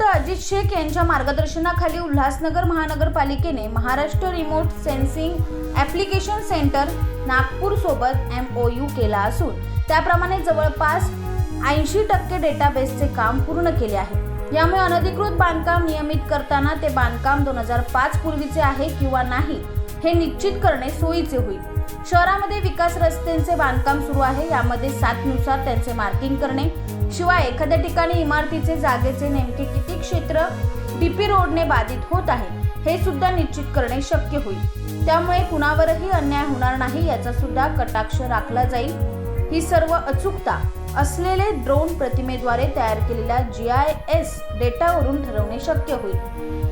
अजित शेख यांच्या मार्गदर्शनाखाली उल्हासनगर महानगरपालिकेने Maharashtra remote sensing application centre Nagpur सोबत एम ओ यू केला असून त्याप्रमाणे जवळपास ऐंशी टक्के डेटाबेसचे काम पूर्ण केले आहे. यामुळे अनधिकृत बांधकाम नियमित करताना ते बांधकाम दोन हजार पाच पूर्वीचे आहे किंवा नाही हे निश्चित करणे सोयीचे होईल. शहरामध्ये विकास रस्त्यांचे बांधकाम सुरू आहे. यामध्ये सातनुसार त्यांचे मार्किंग करणे. शिवाय एखाद्या ठिकाणी इमारतीचे जागेचे नेमके किती क्षेत्र डीपी रोडने बाधित होत आहे हे सुद्धा निश्चित करणे शक्य होईल. त्यामुळे कुणावरही अन्याय होणार नाही याचा सुद्धा कटाक्ष राखला जाईल. ही सर्व अचूकता असलेले ड्रोन प्रतिमेद्वारे तयार केलेल्या जी आय एस डेटावरून ठरवणे शक्य होईल.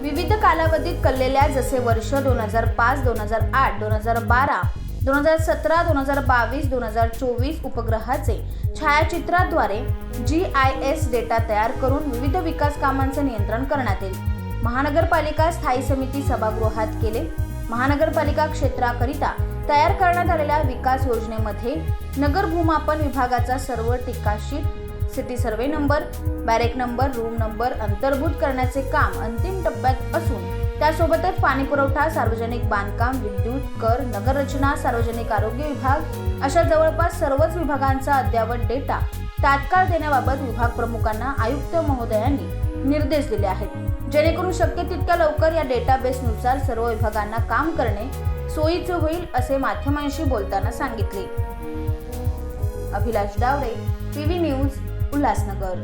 विविध कालावधीत कललेल्या जसे वर्ष दोन हजार पाच दोन हजार आठ दोन हजार बारा दोन हजार सतरा दोन हजार बावीस दोन हजार चोवीस उपग्रहाचे छायाचित्राद्वारे जी आय एस डेटा तयार करून विविध विकास कामांचे नियंत्रण करण्यात येईल. महानगरपालिका स्थायी समिती सभागृहात केले. महानगरपालिका क्षेत्राकरिता तयार करण्यात आलेल्या विकास योजनेमध्ये नगर भूमापन विभागाचा सर्व टीकाशीट city survey number barrack number room number अंतर्भूत करण्याचे काम अंतिम टप्प्यात असून त्यासोबतच पाणी पुरवठा सार्वजनिक बांधकाम विद्युत कर नगररचना सार्वजनिक आरोग्य विभाग अशा जवळपास सर्वच विभागांचा अद्ययावत डेटा तात्काळ देण्याबाबत विभाग प्रमुखांना आयुक्त महोदयांनी निर्देश दिले आहेत. जेणेकरून शक्य तितक्या लवकर या डेटाबेसनुसार सर्व विभागांना काम करणे सोयीचं होईल असे माध्यमांशी बोलताना सांगितले. Abhilash Daware PV news Ulhasnagar.